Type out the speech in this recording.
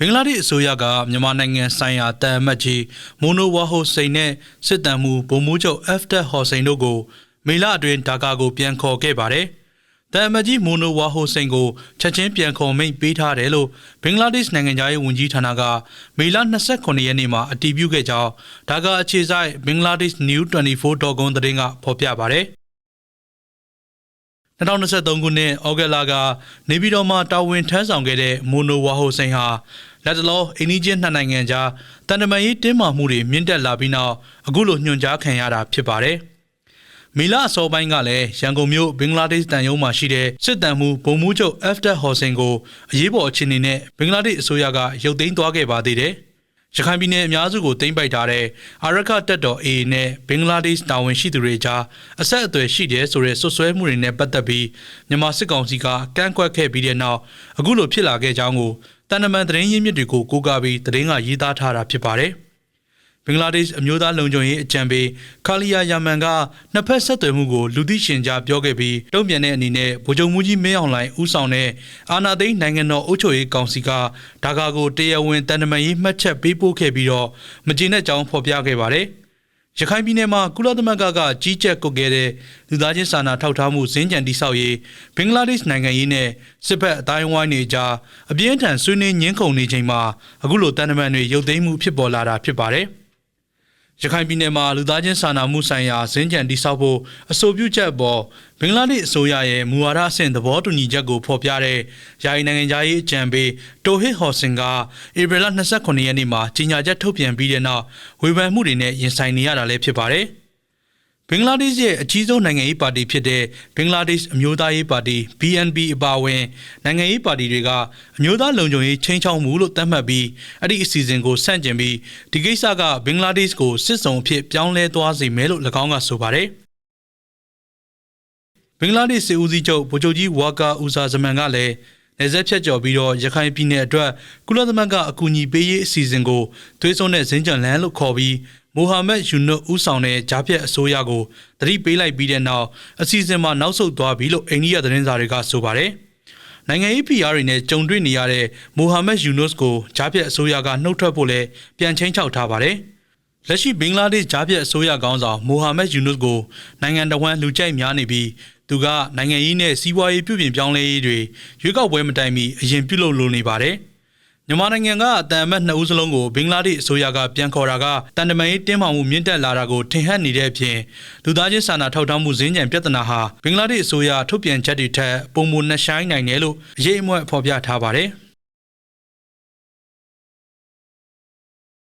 ဘင်္ဂလားဒေ့ရှ်အစိုးရကမြန်မာနိုင်ငံဆိုင်ရာတန်အမတ်ကြီးမိုနိုဝါဟိုစိန်နဲ့စစ်တမ်းမှုဗိုလ်မှူးချုပ်အက်ဖ်တက်ဟော်စိန်တို့ကိုမေလအတွင်းဒါကာကိုပြန်ခေါ်ခဲ့ပါတယ်။တန်အမတ်ကြီးမိုနိုဝါဟိုစိန်ကိုချက်ချင်းပြန်ခေါ်မိန့်ပေးထားတယ်လို့ဘင်္ဂလားဒေ့ရှ်နိုင်ငံသားရေးဝန်ကြီးဌာနကမေလ29ရက်နေ့မှာအတည်ပြုခဲ့ကြောင်းဒါကာအခြေစိုက်ဘင်္ဂလားဒေ့ရှ် New 24.com သတင်းကဖော်ပြပါတယ်။ 2023ခုနှစ်ဩဂတ်လကနေပြည်တော်မှာတာဝန်ထမ်းဆောင်ခဲ့တဲ့မိုနိုဝါဟိုစိန်ဟာလက်တလောအိန္ဒိချင်းနှစ်နိုင်ငံကြားတန်တမာရေးတင်းမာမှုတွေမြင့်တက်လာပြီးနောက်အခုလိုညွှန်ကြားခံရတာဖြစ်ပါတယ်။မီလာအစောပိုင်းကလည်းရန်ကုန်မြို့ဘင်္ဂလားဒေ့ရှ်တန်ယုံမှာရှိတဲ့စစ်တမ်းမှုဗိုလ်မှူးချုပ်အက်ဖ်တက်ဟော်ဆင်ကိုအရေးပေါ်အခြေအနေနဲ့ဘင်္ဂလားဒေ့ရှ်အစိုးရကရုပ်သိမ်းသွားခဲ့ပါသေးတယ်။ ရခိုင်ပြည်နယ်အများစုကိုတင်ပိုက်ထားတဲ့အာရခတက်တော် A နဲ့ဘင်္ဂလားဒေ့ရှ်တာဝန်ရှိသူတွေကြားအဆက်အသွယ်ရှိတယ်ဆိုတဲ့ဆွဆွဲမှုတွေနဲ့ပတ်သက်ပြီးမြန်မာစစ်ကောင်စီကကန့်ကွက်ခဲ့ပြီးတဲ့နောက်အခုလိုဖြစ်လာခဲ့ကြောင်းကိုတန်တမန်သတင်းရင်းမြစ်တွေကိုကိုးကားပြီးသတင်းကရေးသားထားတာဖြစ်ပါတယ်။ဘ င်္ဂလားဒေ့ရှ်အမျိုးသားလုံခြုံရေးအကြံပေးခါလီယာယာမန်ကနှစ်ဖက်ဆက်သွယ်မှုကိုလူသိရှင်ကြားပြောခဲ့ပြီးတုံ့ပြန်တဲ့အနေနဲ့ဗိုလ်ချုပ်မှုကြီးမင်းအောင်လှိုင်ဦးဆောင်တဲ့အာနာသိန်းနိုင်ငံတော်အုပ်ချုပ်ရေးကောင်စီကဒါကာကိုတရားဝင်တန်တမာရေးမှတ်ချက်ပေးပို့ခဲ့ပြီးတော့မကျေနပ်ကြောင်းဖော်ပြခဲ့ပါတယ်။ရခိုင်ပြည်နယ်မှာကုလသမဂ္ဂကကြီးကြပ်ကုတ်ခဲ့တဲ့လူသားချင်းစာနာထောက်ထားမှုဇင်းကြံတိဆောက်ရေးဘင်္ဂလားဒေ့ရှ်နိုင်ငံရေးနဲ့စစ်ဘက်အတိုင်းဝိုင်းတွေကြားအပြင်းထန်ဆွေးနွေးညှင်းခုန်နေချိန်မှာအခုလိုတန်တမန်တွေရုပ်သိမ်းမှုဖြစ်ပေါ်လာတာဖြစ်ပါတယ်။ ရခိုင်ပြည်နယ်မှာလူသားချင်းစာနာမှုဆိုင်ရာဇင်းကြံတိဆောက်ဖို့အဆိုပြုချက်ပေါ်ဘင်္ဂလားဒေ့ရှ်အစိုးရရဲ့မူဝါဒအဆင့်သဘောတူညီချက်ကိုဖော်ပြတဲ့ယာယီနိုင်ငံသားရေးအကြံပေးတိုဟစ်ဟော်စင်ကဧပြီလ29ရက်နေ့မှာကြီးညာချက်ထုတ်ပြန်ပြီးတဲ့နောက်ဝေဖန်မှုတွေနဲ့ရင်ဆိုင်နေရတာလည်းဖြစ်ပါတယ်။ ဘင်္ဂလားဒေ့ရှ်ရဲ့အကြီးဆုံးနိုင်ငံရေးပါတီဖြစ်တဲ့ဘင်္ဂလားဒေ့ရှ်အမျိုးသားရေးပါတီ BNP အပါအဝင်နိုင်ငံရေးပါတီတွေကအမျိုးသားလုံခြုံရေးချင်းချောင်းမှုလို့သတ်မှတ်ပြီးအဲ့ဒီအစီအစဉ်ကိုဆန့်ကျင်ပြီးဒီကိစ္စကဘင်္ဂလားဒေ့ရှ်ကိုစစ်စုံအဖြစ်ပြောင်းလဲသွားစေမယ်လို့၎င်းကဆိုပါတယ်ဘင်္ဂလားဒေ့ရှ်စစ်ဦးစီးချုပ်ဗိုလ်ချုပ်ကြီးဝါကာဦးစာဇမန်ကလည်းနေဆက်ဖြတ်ကျော်ပြီးတော့ရခိုင်ပြည်နယ်အတွက်ကုလသမဂ္ဂအကူအညီပေးရေးအစီအစဉ်ကိုသွေးစွန်းတဲ့ဇင်းကြံလန်းလို့ခေါ်ပြီး မိုဟာမက်ယူနုဦးဆောင်တဲ့ဂျာဖြတ်အစိုးရကိုတတိပေးလိုက်ပြီးတဲ့နောက်အစီအစဉ်မှာနောက်ဆုတ်သွားပြီလို့အိန္ဒိယသတင်းစာတွေကဆိုပါတယ်။နိုင်ငံရေး PR တွေနဲ့ကြုံတွေ့နေရတဲ့မိုဟာမက်ယူနုစ်ကိုဂျာဖြတ်အစိုးရကနှုတ်ထွက်ဖို့လဲပြန်ချင်းချောက်ထားပါတယ်။လက်ရှိဘင်္ဂလားဒေ့ရှ်ဂျာဖြတ်အစိုးရကောင်းဆောင်မိုဟာမက်ယူနုစ်ကိုနိုင်ငံတော်ဝန်လူကြိုက်များနေပြီးသူကနိုင်ငံရေးနဲ့စီးပွားရေးပြုပြင်ပြောင်းလဲရေးတွေရွေးကောက်ပွဲမတိုင်မီအရင်ပြုလုပ်လိုနေပါတယ်။ မြန်မာနိုင်ငံကအတန်အမတ်နှစ်ဦးစလုံးကိုဘင်္ဂလားဒေ့ရှ်အစိုးရကပြန်ခေါ်တာကတန်တမာရေးတင်းမာမှုမြင့်တက်လာတာကိုထင်ဟပ်နေတဲ့အပြင်လူသားချင်းစာနာထောက်ထားမှုဈေးညံပြဿနာဟာဘင်္ဂလားဒေ့ရှ်အစိုးရထုတ်ပြန်ချက်တွေထက်ပုံမနှဆိုင်နိုင်တယ်လို့အရေးအမွဲ့ဖော်ပြထားပါတယ်။